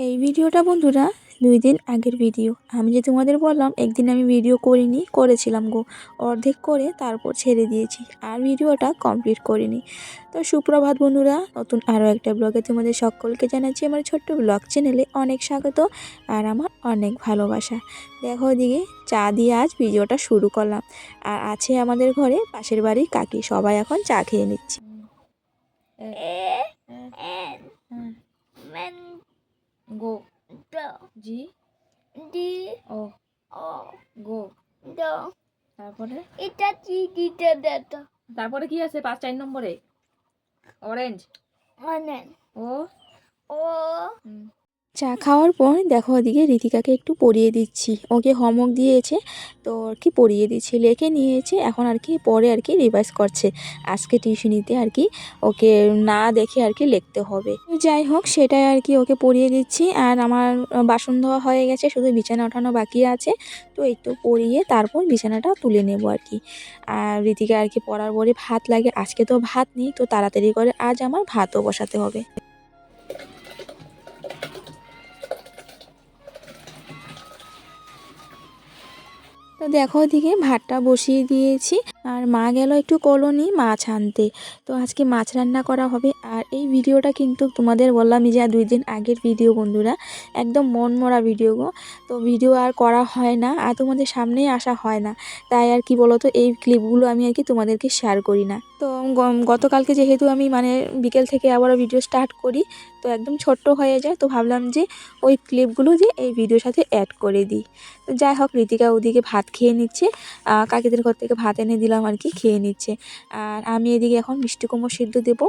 এই ভিডিওটা বন্ধুরা দুই দিন আগের ভিডিও আমি যে তোমাদের বললাম একদিন আমি ভিডিও করিনি করেছিলাম গো অর্ধেক করে তারপর ছেড়ে দিয়েছি আর ভিডিওটা কমপ্লিট করিনি তো সুপ্রভাত বন্ধুরা নতুন আরও একটা ব্লগে তোমাদের সকলকে জানাচ্ছি আমার ছোট্ট ব্লগ চ্যানেলে অনেক স্বাগত আর আমার অনেক ভালোবাসা দেখো ওদিকে চা দিয়ে আজ ভিডিওটা শুরু করলাম আর আছে আমাদের ঘরে পাশের বাড়ির কাকি সবাই এখন চা খেয়ে নিচ্ছি গো। do G. d O o go. do তারপরে? এটা কি দিতে দেতো? তারপরে কি আছে পাঁচ চার নম্বরে? অরেঞ্জ। অরেঞ্জ ও। ও। চা খাওয়ার পর দেখো ওদিকে রীতিকাকে একটু পরিয়ে দিচ্ছি। ওকে হোমওয়ার্ক দিয়েছে, তো আর কি পরিয়ে দিচ্ছি। লেখে নিয়েছে, এখন আর কি পরে আর কি রিভাইজ করছে। আজকে টিউশনিতে আর কি ওকে না দেখে আর কি লিখতে হবে। যাই হোক, সেটাই আর কি ওকে পরিয়ে দিচ্ছি। আর আমার বাসন ধোয়া হয়ে গেছে, শুধু বিছানা ওঠানো বাকি আছে। তো একটু পরিয়ে তারপর বিছানাটা তুলে নেব আর কি। আর রীতিকা আর কি পড়ার পরে ভাত লাগে, আজকে তো ভাত নেই, তো তাড়াতাড়ি করে আজ আমার ভাতও বসাতে হবে। দেখো ওদিকে ভাতটা বসিয়ে দিয়েছি। আর মা গেল একটু কলোনি মাছ আনতে। তো আজকে মাছ রান্না করা হবে। আর এই ভিডিওটা কিন্তু তোমাদের বললামই যে দুই দিন আগের ভিডিও বন্ধুরা। একদম মন মরা ভিডিও গো। তো ভিডিও আর করা হয় না আর তোমাদের সামনেই আসা হয় না। তাই আর কি বলতো, এই ক্লিপগুলো আমি আর কি তোমাদেরকে শেয়ার করি না। তো গতকালকে যেহেতু আমি মানে বিকেল থেকে আবারও ভিডিও স্টার্ট করি, তো একদম ছোট্ট হয়ে যায়। তো ভাবলাম যে ওই ক্লিপগুলো যে এই ভিডিওর সাথে অ্যাড করে দিই। তো যাই হোক, রীতিকা ওদিকে ভাত খেয়ে নিচ্ছে। কাকিদের ঘর থেকে ভাত এনে দিলাম আর কি, খেয়ে নিচ্ছে। আর আমি এদিকে এখন মিষ্টি কুমড়ো সিদ্ধ দেবো।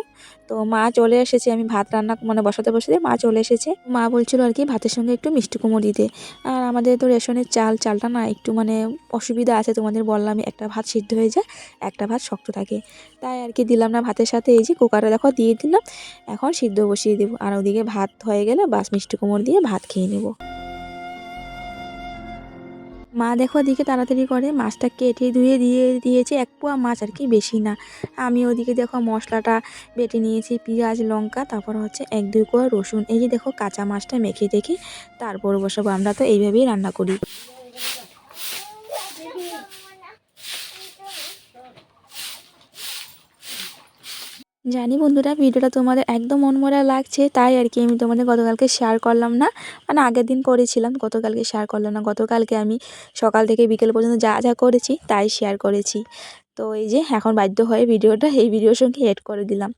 তো মা চলে এসেছে, আমি ভাত রান্না মানে বসাতে বসাতে মা চলে এসেছে। মা বলছিল আর কি ভাতের সঙ্গে একটু মিষ্টি কুমড়ো দিতে। আর আমাদের তো রেশনের চাল, চালটা না একটু মানে অসুবিধা আছে তোমাদের বললাম, একটা ভাত সিদ্ধ হয়ে যায়, একটা ভাত শক্ত থাকে। তাই আর কি দিলাম না ভাতের সাথে, এই যে কুকারে দেখো দিয়ে দিলাম। এখন সিদ্ধ বসিয়ে দেবো। আর ওদিকে ভাত হয়ে গেলে বাস মিষ্টি কুমড়ো দিয়ে ভাত খেয়ে নেব। মা দেখো দিকে তাড়াতাড়ি করে মাছটা কেটে ধুয়ে দিয়ে দিয়েছে, এক পোয়া মাছ আর কি বেশি না। আমি ওদিকে দেখো মশলাটা বেটে নিয়েছি, পেঁয়াজ, লঙ্কা, তারপর হচ্ছে এক দুই কোয়া রসুন। এই যে দেখো কাঁচা মাছটা মেখে দেখি, তারপর বসাবো। আমরা তো এইভাবেই রান্না করি। জানি বন্ধুরা, ভিডিওটা তোমাদের একদম মনমরা লাগছে, তাই আর কি আমি তোমাদের গতকালকে শেয়ার করলাম না। মানে আগের দিন করেছিলাম, গতকালকে শেয়ার করলাম না, গতকালকে আমি সকাল থেকে বিকেল পর্যন্ত যা যা করেছি, তাই শেয়ার করেছি। তো এই যে এখন বাধ্য হয়ে ভিডিওটা এই ভিডিওর সঙ্গে এড করে দিলাম।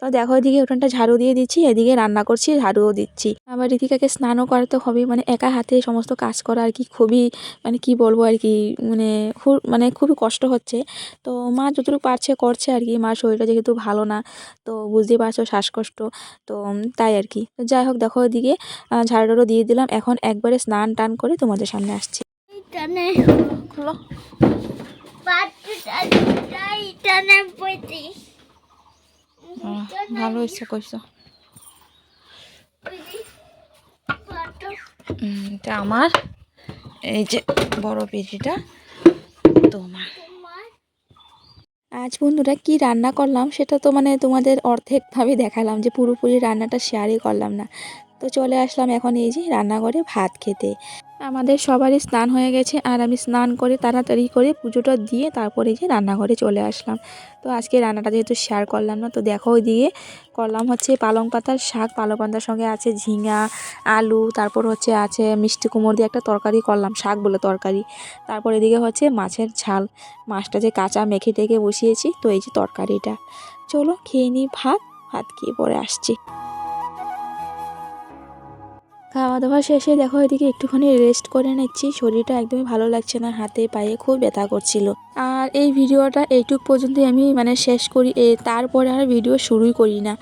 তো দেখো এদিকে উঠানটা ঝাড়ু দিয়ে দিচ্ছি এদিকে রান্না করছি ঝাড়ুও দিচ্ছি। আবার ঋতিকাকে স্নানও করাতে হবে মানে একা হাতে সমস্ত কাজ করা আর কি খুবই মানে কি বলব আর কি মানে মানে খুবই কষ্ট হচ্ছে। তো মা যতটুকু পারছে করছে আর কি মার শরীরটা যেহেতু ভালো না তো বুঝতেই পারছ শ্বাসকষ্ট তো তাই আর কি। তো যাই হোক দেখো আহ, ঝাড়ুটারও দিয়ে দিলাম এখন একবারে স্নান টান করে তোমাদের সামনে আসছি। ভালো করছ এটা আমার। এই যে বড় তোমার তোমার। আজ বন্ধুরা কি রান্না করলাম, সেটা তো মানে তোমাদের অর্ধেকভাবে দেখালাম যে পুরোপুরি রান্নাটা শেয়ারই করলাম না। তো চলে আসলাম এখন এই যে রান্নাঘরে ভাত খেতে। আমাদের সবারই স্নান হয়ে গেছে আর আমি স্নান করে তাড়াতাড়ি করে পুজোটা দিয়ে তারপরে যে রান্নাঘরে চলে আসলাম। তো আজকে রান্নাটা যেহেতু শেয়ার করলাম না, তো দেখো দিয়ে করলাম হচ্ছে পালং পাতার শাক। পালং পাতার সঙ্গে আছে ঝিঙা, আলু, তারপর হচ্ছে আছে মিষ্টি কুমড়ো দিয়ে একটা তরকারি করলাম, শাক বলে তরকারি। তারপর এদিকে হচ্ছে মাছের ঝাল। মাছটা যে কাঁচা মেখে টেকে বসিয়েছি, তো এই যে তরকারিটা। চলো খেয়ে নিই ভাত ভাত খেয়ে পরে আসছি। খাওয়া দাওয়া শেষে দেখো এদিকে একটুখানি রেস্ট করে নিচ্ছি। শরীরটা একদমই ভালো লাগছে না, হাতে পায়ে খুব ব্যথা করছিল। আর এই ভিডিওটা এইটুক পর্যন্তই আমি মানে শেষ করি তারপরে আর ভিডিও শুরুই করি না।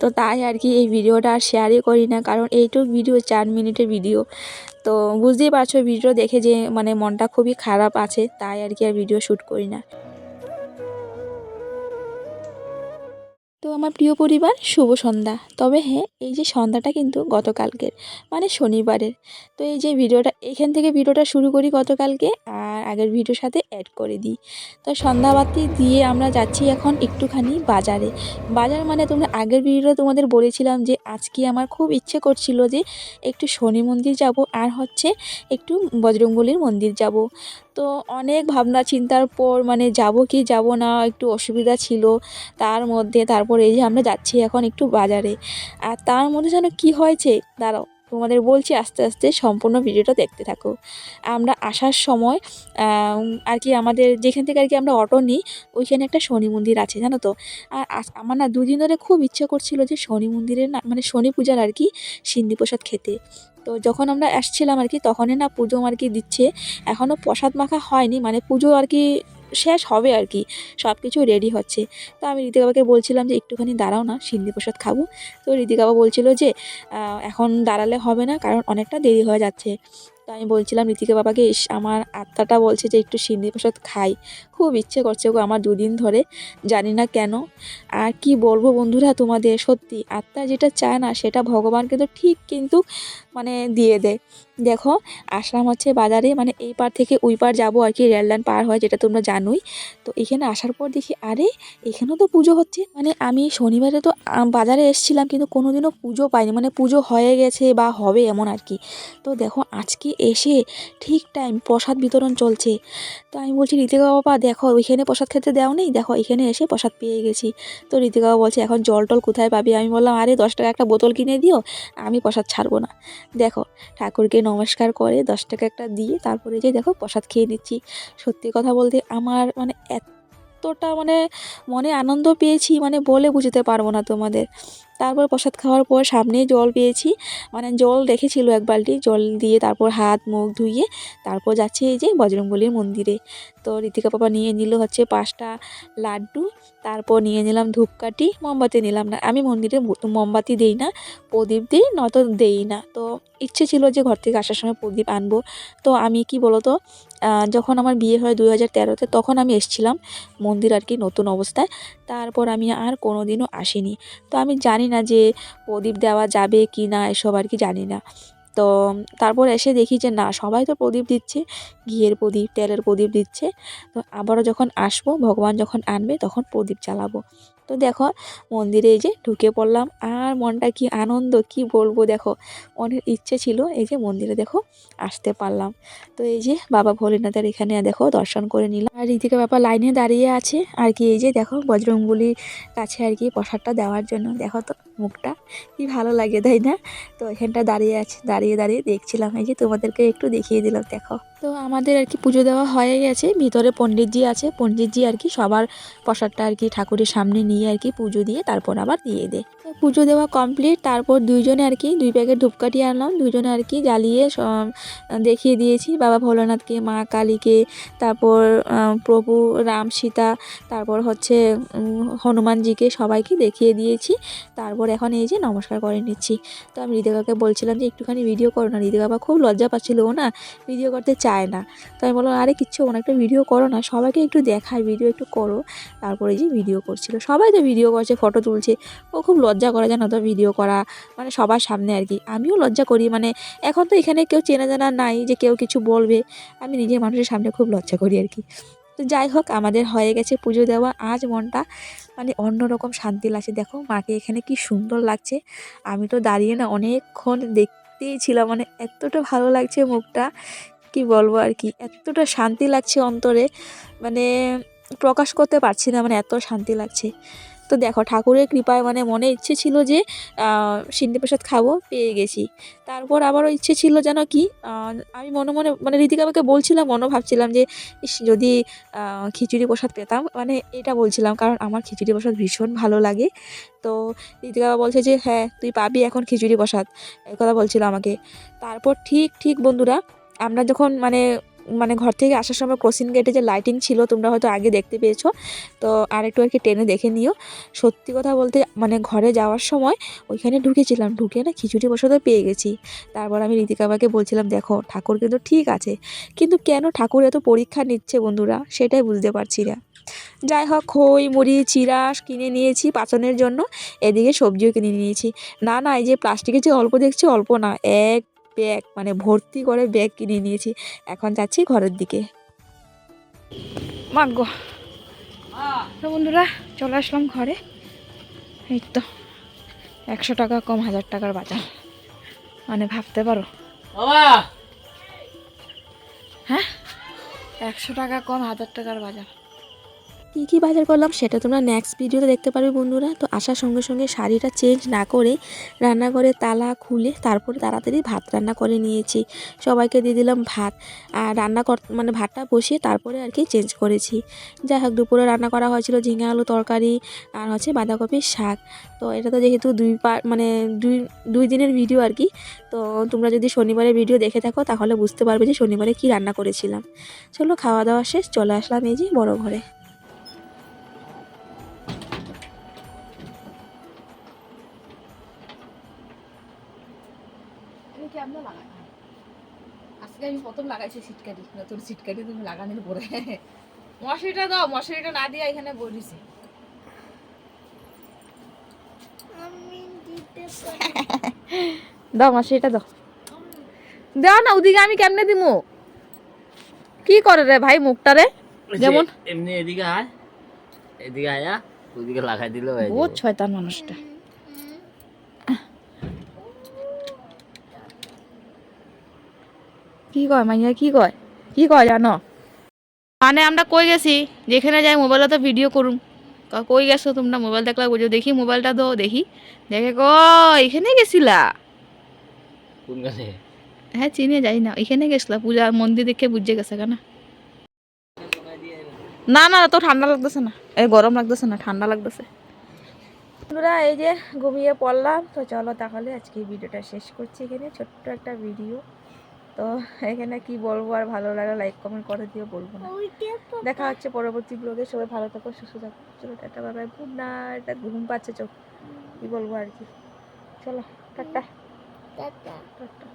তো তাই আর কি এই ভিডিওটা আর শেয়ারই করি না, কারণ এইটুক ভিডিও চার মিনিটের ভিডিও তো বুঝতেই পারছ ভিডিও দেখে যে মানে মনটা খুবই খারাপ আছে, তাই আর কি আর ভিডিও শ্যুট করি না। তো আমার প্রিয় পরিবার, শুভ সন্ধ্যা। তবে হ্যাঁ এই যে সন্ধ্যাটা কিন্তু গতকালকের মানে শনিবারের। তো এই যে ভিডিওটা, এখান থেকে ভিডিওটা শুরু করি গতকালকে আর আগের ভিডিওর সাথে অ্যাড করে দিই। তো সন্ধ্যাবাতি দিয়ে আমরা যাচ্ছি এখন একটুখানি বাজারে। বাজার মানে তোমরা আগের ভিডিওটা তোমাদের বলেছিলাম যে আজকে আমার খুব ইচ্ছে করছিল যে একটু শনি মন্দির যাব আর হচ্ছে একটু বজরঙ্গলির মন্দির যাব। তো অনেক ভাবনা চিন্তার পর মানে যাব কি যাব না, একটু অসুবিধা ছিল। তার মধ্যে তারপর এই যে আমরা যাচ্ছি এখন একটু বাজারে। আর তার মধ্যে যেন কি হয়েছে, দাঁড়াও, তোমাদের বলছি আস্তে আস্তে সম্পূর্ণ ভিডিওটা দেখতে থাকো। আমরা আসার সময় আর কি আমাদের যেখান থেকে আর কি আমরা অটো নিই, ওইখানে একটা শনি মন্দির আছে, জানো তো? আর আমার না দুদিন ধরে খুব ইচ্ছে করছিল যে শনি মন্দিরের না মানে শনি পূজার আর কি সিন্নি প্রসাদ খেতে। তো যখন আমরা আসছিলাম আর কি, তখনই না পুজো আর কি দিচ্ছে। এখনও প্রসাদ মাখা হয়নি মানে পুজো আর কি শেষ হবে আর কি সব কিছু রেডি হচ্ছে। তো আমি ঋতিকা বাবাকে বলছিলাম যে, একটুখানি দাঁড়াও না সিন্দি প্রসাদ খাব। তো ঋতিকা বাবা বলছিল যে এখন দাঁড়ালে হবে না, কারণ অনেকটা দেরি হয়ে যাচ্ছে। আমি বলছিলাম, ঋতিকা বাবাকে আমার আত্মাটা বলছে যে একটু সিন্দি প্রসাদ খাই। খুব ইচ্ছে করছে গো আমার দুদিন ধরে, জানি না কেন। আর কি বলব বন্ধুরা তোমাদের? সত্যি, আত্মা যেটা চায় না, সেটা ভগবান কিন্তু ঠিক কিন্তু মানে দিয়ে দেয়। দেখো, আসলাম হচ্ছে বাজারে মানে এই পার থেকে ওই পার যাব আর কি, রেল লাইন পার হয় যেটা তোমরা জানোই। তো এখানে আসার পর দেখি, আরে, এখানেও তো পুজো হচ্ছে। মানে আমি শনিবারে তো বাজারে এসেছিলাম কিন্তু কোনোদিনও পুজো পাইনি মানে পুজো হয়ে গেছে বা হবে এমন আর কি। তো দেখো, আজকে এসে ঠিক টাইম প্রসাদ বিতরণ চলছে। তো আমি বলছি ঋতিকা বাবা, দেখো, ওইখানে প্রসাদ খেতে দেও নেই দেখো, এখানে এসে প্রসাদ পেয়ে গেছি। তো ঋতিকা বাবা বলছে, এখন জল টল কোথায় পাবি? আমি বললাম, আরে, দশ টাকা একটা বোতল কিনে দিও, আমি প্রসাদ ছাড়বো না। দেখো, ঠাকুরকে নমস্কার করে দশ টাকা একটা দিয়ে তারপরে যে দেখো প্রসাদ খেয়ে নিচ্ছি। সত্যি কথা বলতে আমার মানে এতটা মানে মনে আনন্দ পেয়েছি মানে বলে বুঝতে পারব না তোমাদের। তারপর প্রসাদ খাওয়ার পর সামনেই জল পেয়েছি। মানে জল রেখেছিল এক বালতি, জল দিয়ে তারপর হাত, মুখ ধুইয়ে তারপর যাচ্ছে এই যে বজরংবলীর মন্দিরে। তো ঋতিকা পাপা নিয়ে নিল হচ্ছে পাঁচটা লাড্ডু, তারপর নিয়ে নিলাম ধূপকাঠি, মোমবাতি নিলাম না। আমি মন্দিরে মোমবাতি দিই না, প্রদীপ দিই, নয়তো দেই না। তো ইচ্ছে ছিল যে ঘর থেকে আসার সময় প্রদীপ আনব। তো আমি কি বলতো যখন আমার বিয়ে হয় দুই হাজার তেরোতে তখন আমি এসেছিলাম মন্দির আর কি নতুন অবস্থায়। তারপর আমি আর কোনো দিনও আসিনি। তো আমি জানি না যে প্রদীপ দেওয়া যাবে কি না এসব আর কি জানি না। তো তারপর এসে দেখি যে না, সবাই তো প্রদীপ দিচ্ছে, ঘিয়ের প্রদীপ, তেলের প্রদীপ দিচ্ছে। তো আবারও যখন আসব, ভগবান যখন আনবে তখন প্রদীপ জ্বালাবো। তো দেখো মন্দিরে এই যে ঢুকে পড়লাম আর মনটা কি আনন্দ, কি বলব দেখো। অনেক ইচ্ছে ছিল এই যে মন্দিরে দেখো আসতে পারলাম। তো এই যে বাবা ভোলেনাথের এখানে দেখো দর্শন করে নিলাম। আর এদিকে বাবা লাইনে দাঁড়িয়ে আছে আর কি, এই যে দেখো বজরংবলির কাছে আর কি প্রসাদটা দেওয়ার জন্য। দেখো তো। মুখটা। কি ভালো লাগে, তাই না? তো এখানটা দাঁড়িয়ে আছে, দাঁড়িয়ে দাঁড়িয়ে দেখছিলাম এই যে তোমাদেরকে একটু দেখিয়ে দিলাম, দেখো। তো আমাদের আর কি পুজো দেওয়া হয়ে গেছে, ভিতরে পণ্ডিতজি আছে, পণ্ডিতজি আর কি সবার প্রসাদটা আর কি ঠাকুরের সামনে নিয়ে আর কি পুজো দিয়ে, তারপর আবার দিয়ে দেয়। পুজো দেওয়া কমপ্লিট তারপর দুইজনে আর কি দুই প্যাকেট ধূপকাঠি আনলাম দুজনে আর কি জ্বালিয়ে দেখিয়ে দিয়েছি। বাবা ভোলানাথকে, মা কালীকে, তারপর প্রভু রাম সীতা, তারপর হচ্ছে হনুমানজিকে সবাইকে দেখিয়ে দিয়েছি। তারপর এখন এই যে নমস্কার করে নিচ্ছি। তো আমি ঋতিকাকে বলছিলাম যে, একটুখানি ভিডিও করো না। ঋতিকা বাবা খুব লজ্জা পাচ্ছিল, ও না ভিডিও করতে চায় না। তো আমি বললাম, আরে কিচ্ছু না একটা ভিডিও করো না, সবাইকে একটু দেখায় ভিডিও একটু করো। তারপরে যে ভিডিও করছিল, সবাই তো ভিডিও করছে ফটো তুলছে, ও খুব লজ্জা করে জানো তো ভিডিও করা মানে সবার সামনে আর কি। আমিও লজ্জা করি মানে এখন তো এখানে কেউ চেনা জানা নাই যে কেউ কিছু বলবে, আমি নিজের মানুষের সামনে খুব লজ্জা করি আর কি। তো যাই হোক, আমাদের হয়ে গেছে পুজো দেওয়া, আজ মনটা মানে অন্যরকম শান্তি লাগছে। দেখো মাকে এখানে কি সুন্দর লাগছে। আমি তো দাঁড়িয়ে না অনেকক্ষণ দেখতেই ছিলাম মানে এতটা ভালো লাগছে মুখটা, কি বলব আর কি। এতটা শান্তি লাগছে অন্তরে মানে প্রকাশ করতে পারছি না মানে এত শান্তি লাগছে। তো দেখো, ঠাকুরের কৃপায় মানে মনে ইচ্ছে ছিল যে সিন্নি প্রসাদ খাব, পেয়ে গেছি। তারপর আবারও ইচ্ছে ছিল যেন কি আমি মনে মনে মানে ঋতিকা আমাকে বলছিলাম মনে ভাবছিলাম যে যদি খিচুড়ি প্রসাদ পেতাম মানে এটা বলছিলাম, কারণ আমার খিচুড়ি প্রসাদ ভীষণ ভালো লাগে। তো ঋতিকা বাবা বলছে যে হ্যাঁ তুই পাবি এখন খিচুড়ি প্রসাদ। এই কথা বলছিল আমাকে। তারপর ঠিক ঠিক বন্ধুরা, আমরা যখন মানে মানে ঘর থেকে আসার সময় ক্রসিং গেটে যে লাইটিং ছিল, তোমরা হয়তো আগে দেখতে পেয়েছ। তো আর একটু আর কি টেনে দেখে নিও। সত্যি কথা বলতে মানে ঘরে যাওয়ার সময় ওইখানে ঢুকেছিলাম। ঢুকে না খিচুড়ি প্রসাদও পেয়ে গেছি। তারপর আমি ঋতিকা বাবাকে বলছিলাম, দেখো, ঠাকুর কিন্তু ঠিক আছে। কিন্তু কেন ঠাকুর এত পরীক্ষা নিচ্ছে বন্ধুরা? সেটাই বুঝতে পারছি না। যাই হোক, খই, মুড়ি, চিরা কিনে নিয়েছি পাচনের জন্য। এদিকে সবজিও কিনে নিয়েছি। না না, এই যে প্লাস্টিকের যে অল্প দেখছি, অল্প না, এক ব্যাগ মানে ভর্তি করে ব্যাগ কিনে নিয়েছি। এখন যাচ্ছি ঘরের দিকে। মাগ্য তো বন্ধুরা চলে আসলাম ঘরে। এই তো একশো টাকা কম হাজার টাকার বাজার। মানে ভাবতে পারো? হ্যাঁ? একশো টাকা কম হাজার টাকার বাজার। কী কী বাজার করলাম সেটা তোমরা নেক্সট ভিডিওতে দেখতে পারবে বন্ধুরা। তো আসার সঙ্গে সঙ্গে শাড়িটা চেঞ্জ না করে রান্নাঘরে তালা খুলে তারপরে তাড়াতাড়ি ভাত রান্না করে নিয়েছি। সবাইকে দিয়ে দিলাম ভাত। আর রান্না কর মানে ভাতটা বসিয়ে তারপরে আর কি চেঞ্জ করেছি। যাই হোক, দুপুরে রান্না করা হয়েছিল ঝিঙে আলু তরকারি আর হচ্ছে বাঁধাকপির শাক। তো এটা তো যেহেতু দুই পা মানে দুই দুই দিনের ভিডিও আর কি, তো তোমরা যদি শনিবারের ভিডিও দেখে থাকো তাহলে বুঝতে পারবে যে শনিবারে কি রান্না করেছিলাম। চলো খাওয়া দাওয়া শেষ, চলে আসলাম এই যে বড় ঘরে। আজকে আমি প্রথম লাগাইছি সিটকারি নতুন সিটকারি তুমি লাগানোর পরে। মশারিটা দাও মশারিটা না দিয়ে এখানে পারি। দাও মশারিটা দাও। দাও না ওদিকে আমি কেমনে দিমু? কি করে রে ভাই মুখটা রে? যেমন এমনি এদিকে আয় এদিকে আয়া ওদিকে লাগাই দিল বহুত শয়তান মানুষটা। কি কয় মাইয়া কি কয়? কি কয় জানো? মানে আমরা কই গেছি? যেখানে যাই মোবাইলে তো ভিডিও করুম। কই গেছো তোমরা? মোবাইল দেখলা বুঝো। দেখি মোবাইলটা দো দেখি। দেখে ক এখানে গেছিলা? কোনখানে? হ্যাঁ চিনে যাই না। এখানে গেছিলা? পূজা মন্দির দেখে বুঝে গেছে কেন? না না তো ঠান্ডা লাগতেছে না। এই গরম লাগতেছে না ঠান্ডা লাগতেছে। বন্ধুরা এই যে ঘুমিয়ে পড়লাম। তো চলো তাহলে আজকে ভিডিওটা শেষ করছি এখানে। ছোট্ট একটা ভিডিও তো এখানে কি বলব আর ভালো লাগা লাইক কমেন্ট করে দিয়ে বলব না। দেখা হচ্ছে পরবর্তী ব্লগে সবাই ভালো থাকো সুস্থ থাকো। চলো টাটা বাবাই গুড নাইট ঘুম পাচ্ছে চোখ। কি বলব আর কি। চলো টাটা। টাটা। টাটা।